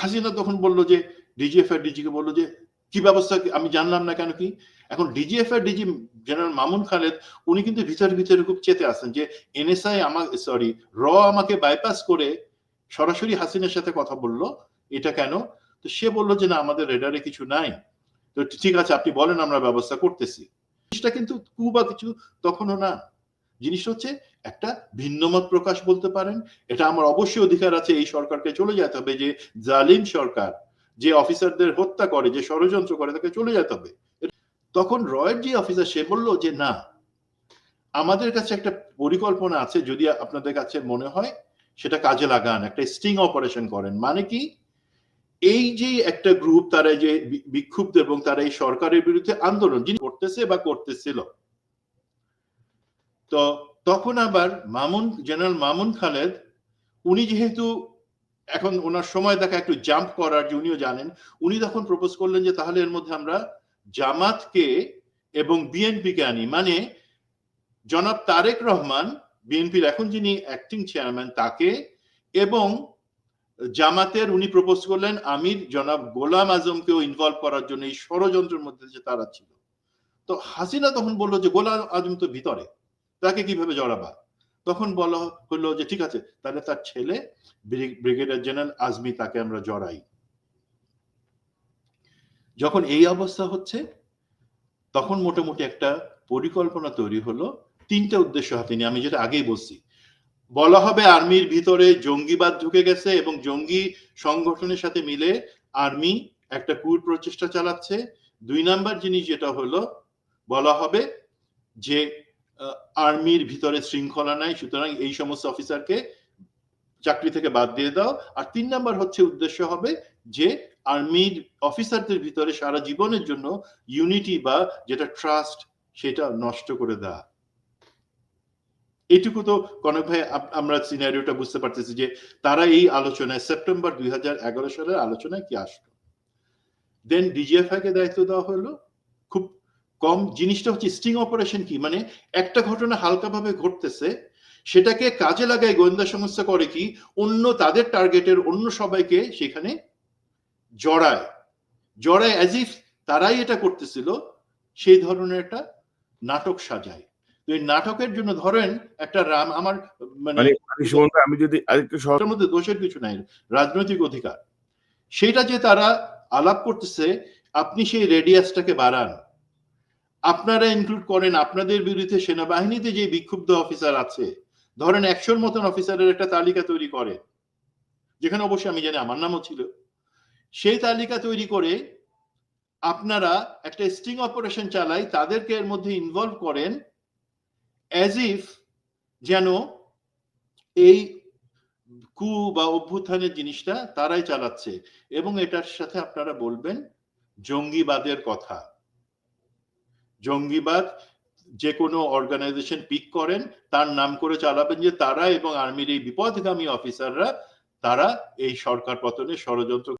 হাসিনা তখন বলল যে ডিজিএফ আর ডিজিকে বলল যে, কি ব্যবস্থা আমি জানলাম না কেন কি? এখন ডিজিএফ আর ডিজি জেনারেল মামুন খালেদ, উনি কিন্তু ভিতরে ভিতরে খুব চেতে আছেন যে এনএসআই আমাকে সরি র আমাকে বাইপাস করে সরাসরি হাসিনার সাথে কথা বলল, এটা কেন? তো সে বলল যে, না, আমাদের রেডারে কিছু নাই। তো ঠিক আছে, আপনি বলেন আমরা ব্যবস্থা করতেছি। জিনিসটা কিন্তু কু বা কিছু তখনও না। জিনিসটা হচ্ছে একটা ভিন্নমত প্রকাশ বলতে পারেন। এটা আমার অবশ্যই অধিকার আছে এই সরকারকে চলে যেতে হবে, যে জালিম সরকার, যে অফিসারদের হত্যা করে, যে ষড়যন্ত্র করে, তাকে চলে যেতে হবে। তখন রয়ের যে অফিসার, সে বলল যে, না, আমাদের কাছে একটা পরিকল্পনা আছে, যদি আপনাদের কাছে মনে হয়, সেটা কাজে লাগান, একটা স্টিং অপারেশন করেন। মানে কি? এই যে একটা গ্রুপ, তারা যে বিক্ষুব্ধ এবং তারা এই সরকারের বিরুদ্ধে আন্দোলন, যিনি করতেছে বা করতেছিল তো তখন আবার মামুন, জেনারেল মামুন খালেদ, উনি যেহেতু এখন ওনার সময় দেখা একটু জাম্প করার যে উনিও জানেন, উনি তখন প্রপোজ করলেন যে তাহলে এর মধ্যে আমরা জামাতকে এবং বিএনপিকে আনি। মানে জনাব তারেক রহমান বিএনপির এখন যিনি অ্যাক্টিং চেয়ারম্যান তাকে এবং জামাতের উনি প্রপোজ করলেন আমির, জনাব গোলাম আজমকেও ইনভলভ করার জন্য এই ষড়যন্ত্রের মধ্যে যে তারা ছিল। তো হাসিনা তখন বলল যে গোলাম আজম তো ভিতরে। তাকে কীভাবে জড়াবা? তখন বলা হলো যে, ঠিক আছে, তাহলে তার ছেলে ব্রিগেডিয়ার জেনারেল আজমি তাকে আমরা জড়াই। যখন এই অবস্থা হচ্ছে, তখন মোটামুটি একটা পরিকল্পনা তৈরি হলো, তিনটা উদ্দেশ্য হাতে নিয়ে। আমি যেটা আগেই বলছি, বলা হবে আর্মির ভিতরে জঙ্গিবাদ ঢুকে গেছে এবং জঙ্গি সংগঠনের সাথে মিলে আর্মি একটা কুর প্রচেষ্টা চালাচ্ছে। দুই নাম্বার জিনিস যেটা হলো, বলা হবে যে আর্মির ভিতরে শৃঙ্খলা নাই, সুতরাং এই সমস্ত অফিসারকে চাকরি থেকে বাদ দিয়ে দাও। আর তিন নাম্বার হচ্ছে উদ্দেশ্য হবে যে আর্মির অফিসারদের ভিতরে সারা জীবনের জন্য ইউনিটি বা যেটা ট্রাস্ট সেটা নষ্ট করে দেওয়া। এটুকু তো কনক ভাই আমরা সিনারিওটা বুঝতে পারতেছি যে তারা এই আলোচনায় সেপ্টেম্বর দুই হাজার এগারো সালের আলোচনায় কি আসলো? দেন ডিজিএফআই কে দায়িত্ব দেওয়া হলো। কম জিনিসটা হচ্ছে স্টিং অপারেশন কি? মানে একটা ঘটনা হালকাভাবে ঘটতেছে সেটাকে কাজে লাগায় গোয়েন্দা সংস্থা করে কি অন্য তাদের টার্গেটের অন্য সবাইকে সেখানে জড়ায়। জড়ায় অ্যাজ ইফ তারাই এটা করতেছিল সেই ধরনের একটা নাটক সাজায়। তো এই নাটকের জন্য ধরেন একটা রাম আমার মানে মানে আমি যদি আরেকটু মধ্যে দোষের কিছু নাই রাজনৈতিক অধিকার। সেটা যে তারা আলাপ করতেছে আপনি সেই রেডিয়াসটাকে বাড়ান। আপনারা ইনক্লুড করেন আপনাদের বিরুদ্ধে সেনাবাহিনীতে যে বিক্ষুব্ধ অফিসার আছে, ধরেন একশোর মতন অফিসারের একটা তালিকা তৈরি করে, যেখানে অবশ্যই আমি জানি আমার নামও ছিল, সেই তালিকা তৈরি করে আপনারা একটা স্টিং অপারেশন চালাই, তাদেরকে এর মধ্যে ইনভলভ করেন অ্যাজ ইফ যেন এই কু বা অভ্যুত্থানের জিনিসটা তারাই চালাচ্ছে। এবং এটার সাথে আপনারা বলবেন জঙ্গিবাদের কথা। জঙ্গিবাদ যে কোনো অর্গানাইজেশন পিক করেন, তার নাম করে চালাবেন যে তারা এবং আর্মির এই বিপদগামী অফিসাররা তারা এই সরকার পতনের ষড়যন্ত্র